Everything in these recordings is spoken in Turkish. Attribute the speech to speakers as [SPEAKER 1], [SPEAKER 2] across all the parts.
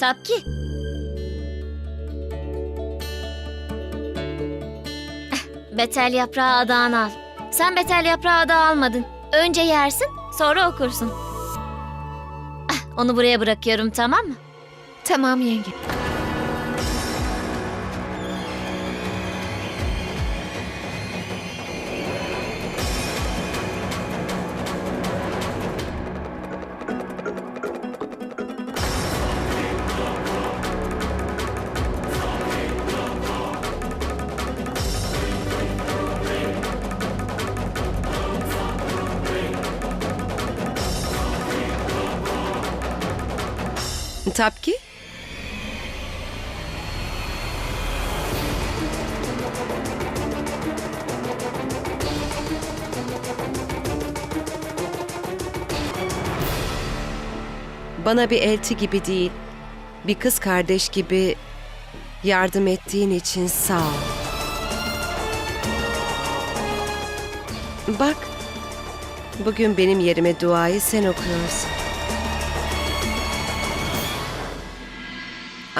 [SPEAKER 1] Tapki. Eh, Betel yaprağı adağını al. Sen betel yaprağı adağı almadın. Önce yersin, sonra okursun. Ah, Onu buraya bırakıyorum tamam mı?
[SPEAKER 2] Tamam yenge.
[SPEAKER 3] Tapki? Bana bir elti gibi değil, bir kız kardeş gibi yardım ettiğin için sağ ol. Bak, bugün benim yerime duayı sen okuyorsun.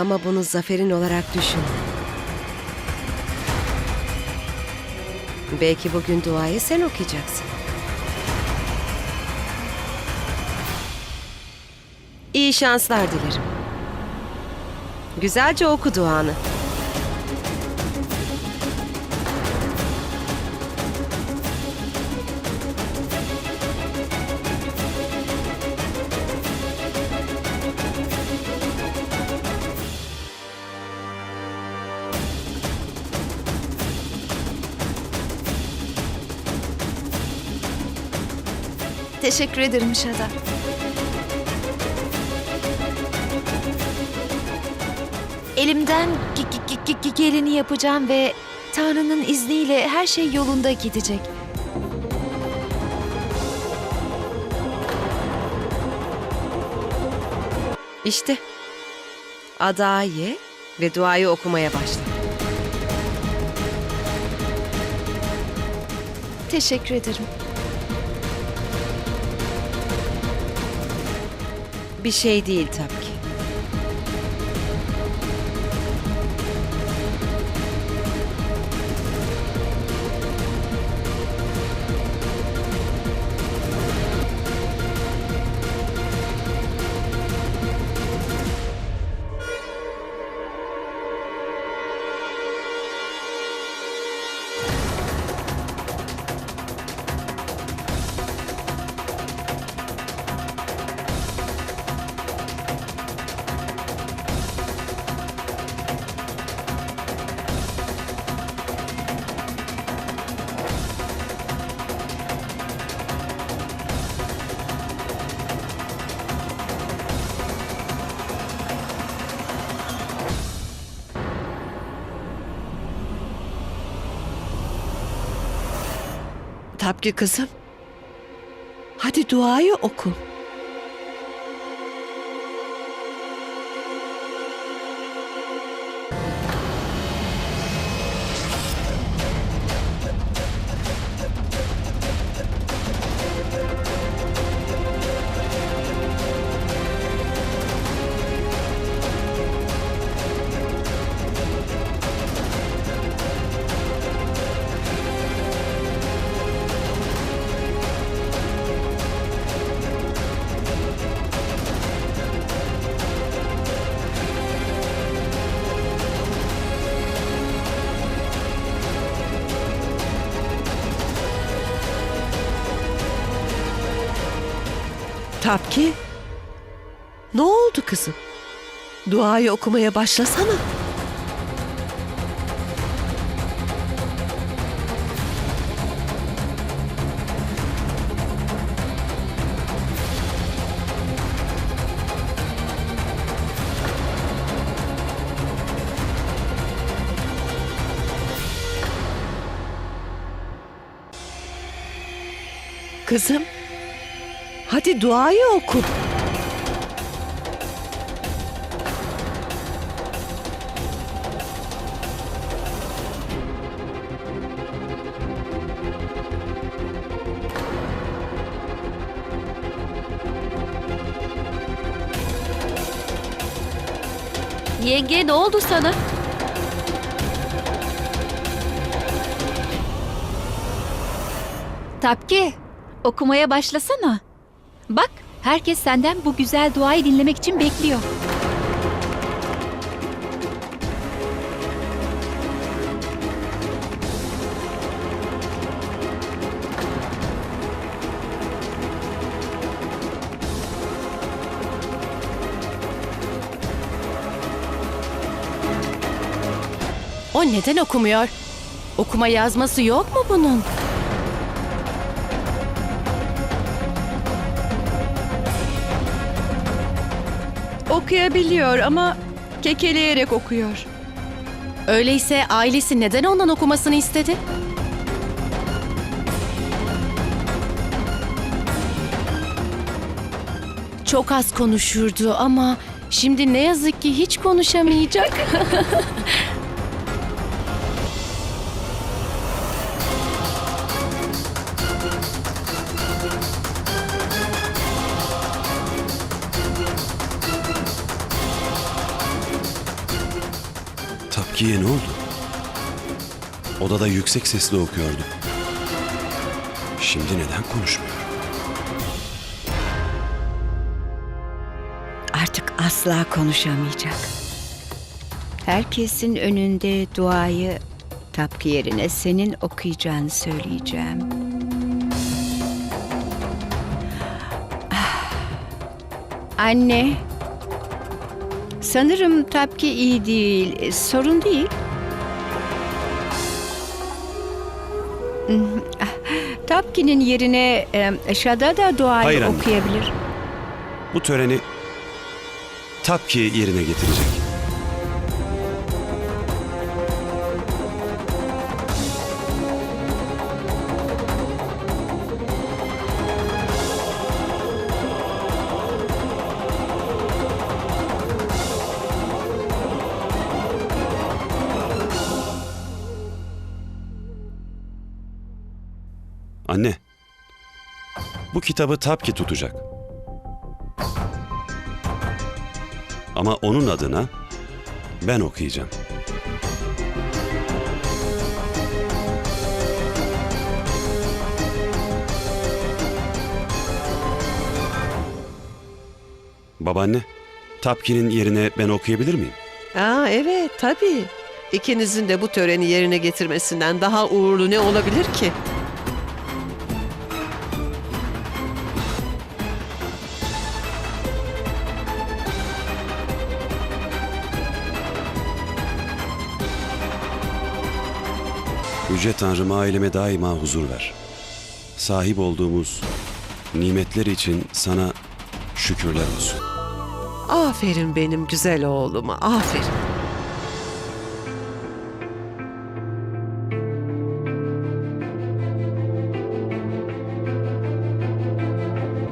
[SPEAKER 3] Ama bunu zaferin olarak düşün. Belki bugün duayı sen okuyacaksın. İyi şanslar dilerim. Güzelce oku duanı.
[SPEAKER 2] Teşekkür ederim Şada. Elimden ge- ge- ge- ge- geleni yapacağım ve Tanrı'nın izniyle her şey yolunda gidecek.
[SPEAKER 3] İşte. Adağı ye ve duayı okumaya başla.
[SPEAKER 2] Teşekkür ederim.
[SPEAKER 3] Bir şey değil tabii ki.
[SPEAKER 4] Tapki kızım. Hadi duayı oku. Tapki. Ne oldu kızım? Duayı okumaya başlasana. Kızım. Hadi duayı oku.
[SPEAKER 2] Yenge ne oldu sana?
[SPEAKER 5] Tapki, okumaya başlasana. Bak, herkes senden bu güzel duayı dinlemek için bekliyor.
[SPEAKER 6] O neden okumuyor? Okuma yazması yok mu bunun?
[SPEAKER 7] Okuyabiliyor ama kekeleyerek okuyor.
[SPEAKER 6] Öyleyse ailesi neden ondan okumasını istedi? Çok az konuşurdu ama şimdi ne yazık ki hiç konuşamayacak.
[SPEAKER 8] Tapkiye ne oldu? Odada yüksek sesle okuyordu. Şimdi neden konuşmuyor?
[SPEAKER 9] Artık asla konuşamayacak. Herkesin önünde duayı tapki yerine senin okuyacağını söyleyeceğim. Ah. Anne, sanırım tapki iyi değil, sorun değil. Ah, Tapki'nin yerine e, Şada da duayı
[SPEAKER 8] Hayır anne.
[SPEAKER 9] okuyabilir.
[SPEAKER 8] Bu töreni Tapki yerine getirecek. Anne, bu kitabı Tapki tutacak. Ama onun adına ben okuyacağım. Babaanne, Tapki'nin yerine ben okuyabilir miyim?
[SPEAKER 3] Aa evet tabii. İkinizin de bu töreni yerine getirmesinden daha uğurlu ne olabilir ki?
[SPEAKER 8] Yüce Tanrım aileme daima huzur ver. Sahip olduğumuz nimetler için sana şükürler olsun.
[SPEAKER 3] Aferin benim güzel oğluma, aferin.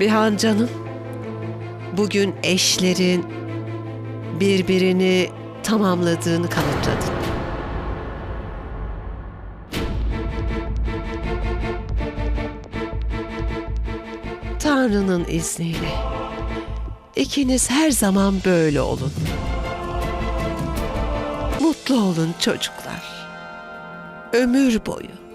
[SPEAKER 3] Bihan canım, bugün eşlerin birbirini tamamladığını kanıtladın. Tanrı'nın izniyle. İkiniz her zaman böyle olun. Mutlu olun çocuklar. Ömür boyu.